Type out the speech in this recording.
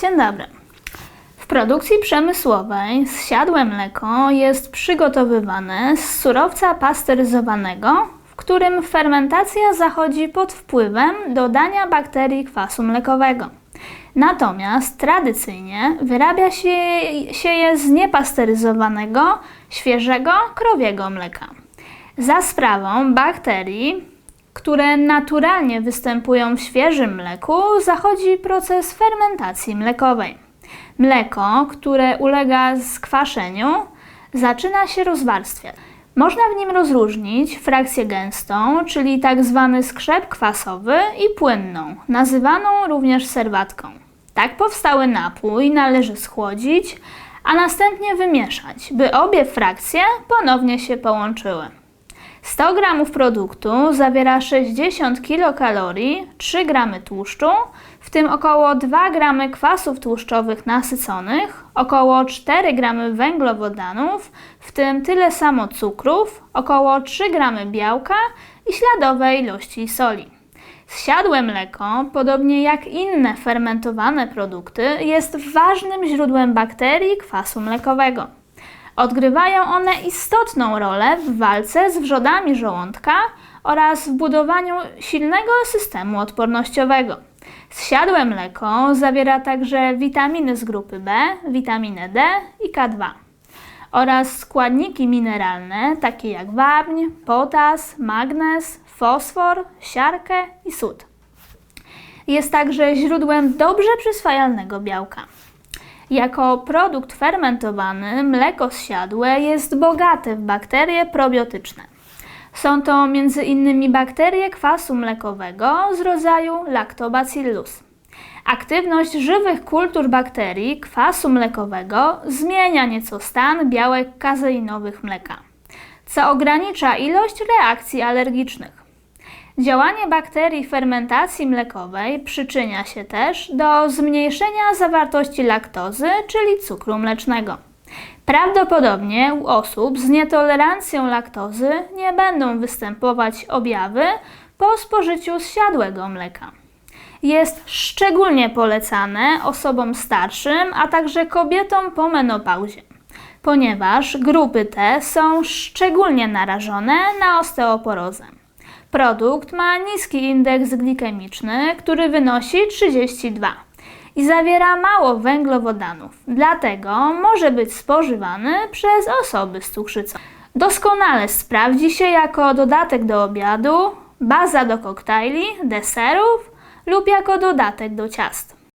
Dzień dobry. W produkcji przemysłowej zsiadłe mleko jest przygotowywane z surowca pasteryzowanego, w którym fermentacja zachodzi pod wpływem dodania bakterii kwasu mlekowego. Natomiast tradycyjnie wyrabia się, się je z niepasteryzowanego, świeżego krowiego mleka. Za sprawą bakterii, które naturalnie występują w świeżym mleku, zachodzi proces fermentacji mlekowej. Mleko, które ulega skwaszeniu, zaczyna się rozwarstwiać. Można w nim rozróżnić frakcję gęstą, czyli tak zwany skrzep kwasowy, i płynną, nazywaną również serwatką. Tak powstały napój należy schłodzić, a następnie wymieszać, by obie frakcje ponownie się połączyły. 100 g produktu zawiera 60 kilokalorii, 3 g tłuszczu, w tym około 2 g kwasów tłuszczowych nasyconych, około 4 g węglowodanów, w tym tyle samo cukrów, około 3 g białka i śladowe ilości soli. Zsiadłe mleko, podobnie jak inne fermentowane produkty, jest ważnym źródłem bakterii kwasu mlekowego. Odgrywają one istotną rolę w walce z wrzodami żołądka oraz w budowaniu silnego systemu odpornościowego. Zsiadłe mleko zawiera także witaminy z grupy B, witaminę D i K2 oraz składniki mineralne takie jak wapń, potas, magnez, fosfor, siarkę i sód. Jest także źródłem dobrze przyswajalnego białka. Jako produkt fermentowany mleko zsiadłe jest bogate w bakterie probiotyczne. Są to m.in. bakterie kwasu mlekowego z rodzaju Lactobacillus. Aktywność żywych kultur bakterii kwasu mlekowego zmienia nieco stan białek kazeinowych mleka, co ogranicza ilość reakcji alergicznych. Działanie bakterii fermentacji mlekowej przyczynia się też do zmniejszenia zawartości laktozy, czyli cukru mlecznego. Prawdopodobnie u osób z nietolerancją laktozy nie będą występować objawy po spożyciu zsiadłego mleka. Jest szczególnie polecane osobom starszym, a także kobietom po menopauzie, ponieważ grupy te są szczególnie narażone na osteoporozę. Produkt ma niski indeks glikemiczny, który wynosi 32 i zawiera mało węglowodanów, dlatego może być spożywany przez osoby z cukrzycą. Doskonale sprawdzi się jako dodatek do obiadu, baza do koktajli, deserów lub jako dodatek do ciast.